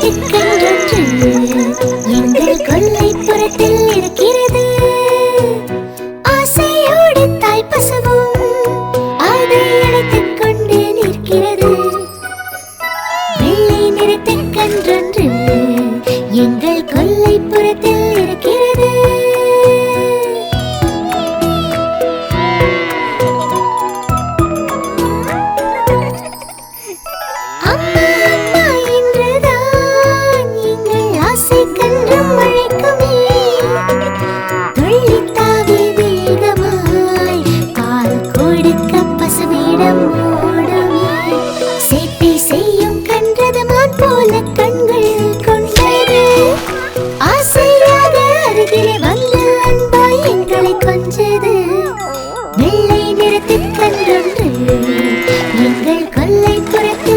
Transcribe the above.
எங்கள் எங்கள் கொல்லைப்புறத்தில் இருக்கிறது. ஆசையோடு தாய் பசுவும் அதை அழைத்துக் கொண்டு நிற்கிறது வெள்ளை நிறத்துக் கன்றொன்று எங்கள் கொல்லைப்புறத்தில் இருக்கிறது. காட்டித்தன்றொன்று எங்கள் கொல்லை புறத்தில்